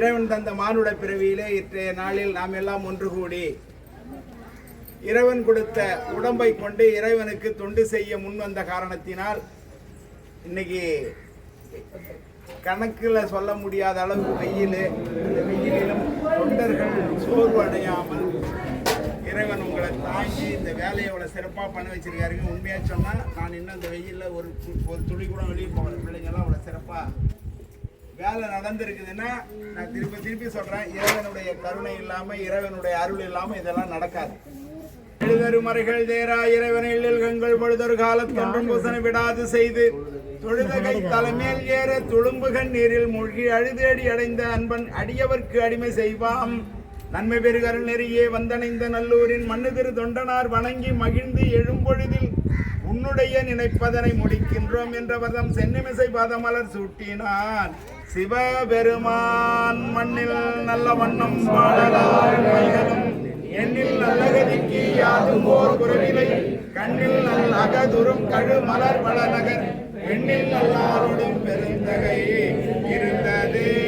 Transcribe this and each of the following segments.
இறைவன் தந்த மானுட பிறவியிலே இற்றைய நாளில் நாம் எல்லாம் ஒன்று கூடி இறைவன் கொடுத்த உடம்பை கொண்டு இறைவனுக்கு தொண்டு செய்ய முன் வந்த காரணத்தினால் இன்னைக்கு கணக்கில் சொல்ல முடியாத அளவுக்கு வெயில் அந்த வெயிலிலும் தொண்டர்கள் சோர்வு அடையாமல் இறைவன் உங்களை தாங்கி இந்த வேலையை அவ்வளோ சிறப்பாக பண்ண வச்சிருக்காருங்க. உண்மையாக சொன்னால் நான் இன்னும் இந்த வெயிலில் ஒரு ஒரு துளி கூட வெளியே போகல. பிள்ளைங்கெல்லாம் அவ்வளோ சிறப்பாக வேலை நடந்திருக்குதுன்னா நான் திருப்பி திருப்பி சொல்றேன் இறைவனுடைய கருணை இல்லாமல் இறைவனுடைய அருள் இல்லாமல் இதெல்லாம் நடக்காது. எழுதருமறைகள் தேரா இறைவனை இல்லல்கங்கள் பொழுதொரு காலத்தொன்றும் பூசனை விடாது செய்து தொழுதகை தலைமேல் ஏற துளும்புகன் நீரில் மூழ்கி அழுதேடி அடைந்த அன்பன் அடியவர்க்கு அடிமை செய்வாம். நன்மை பெருகருள் நெறியே வந்தணைந்த நல்லூரின் மண்ணு திரு தொண்டனார் வணங்கி மகிழ்ந்து எழும்பொழுதில் உன்னுடைய நினைப்பதனை முடிக்கின்றோம் என்ற சென்னிமிசை பாதமலர் சூட்டினான் சிவபெருமான் மண்ணில் நல்ல வண்ணம் பாடலால் மைகளும் எண்ணில் நல்லகதிக்கு யாதும் ஓர் குரவிலை கண்ணில் நல்ல அகதுரும் கழு மலர் வளநகர் எண்ணில் நல்லாரோடும் பெருந்தகை இருந்ததே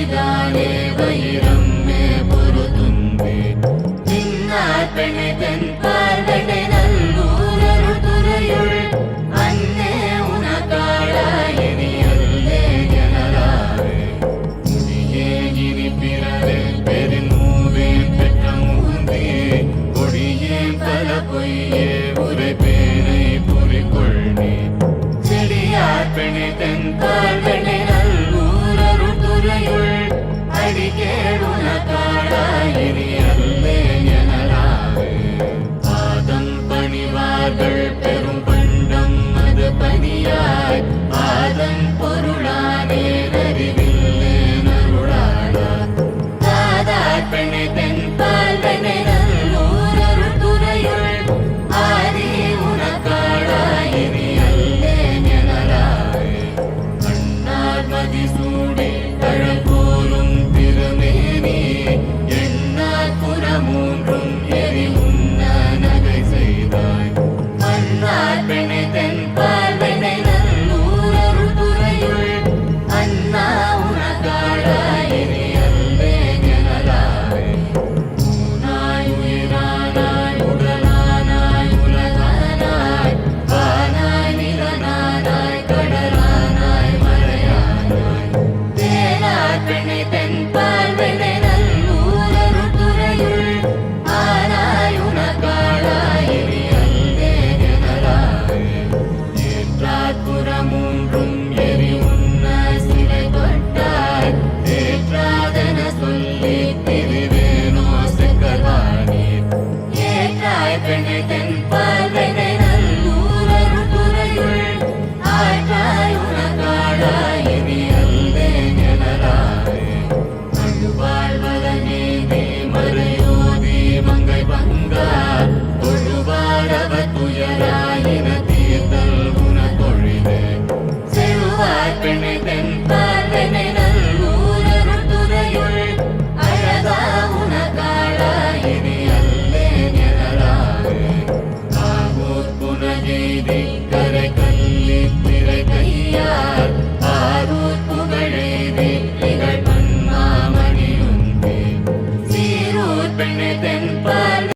ನೀದಾನೆ ವೈರಮ್ಮೆ ಪುರುದುಂಬೆ ನಿನ್ನಾರ್ಪಣೆ ತೆನ್ಪಾರ್ಪಣೆ ನಲ್ಲೂರರು ತುರೆಯುಳ್ ಅನ್ನೆ ಉನ ಕಾಳ ಎನಿಯಲ್ಲೇ ಜನರಾವೆ ಮುಡಿಯೇ ಗಿರಿ ಪಿರವೆ பெருநூவே பெற்ற முகுந்தே கொடியே பல பொய்யே உரை பேரை பொறிக்கொள்ளே செடியார் பெணி தென் பார்வனே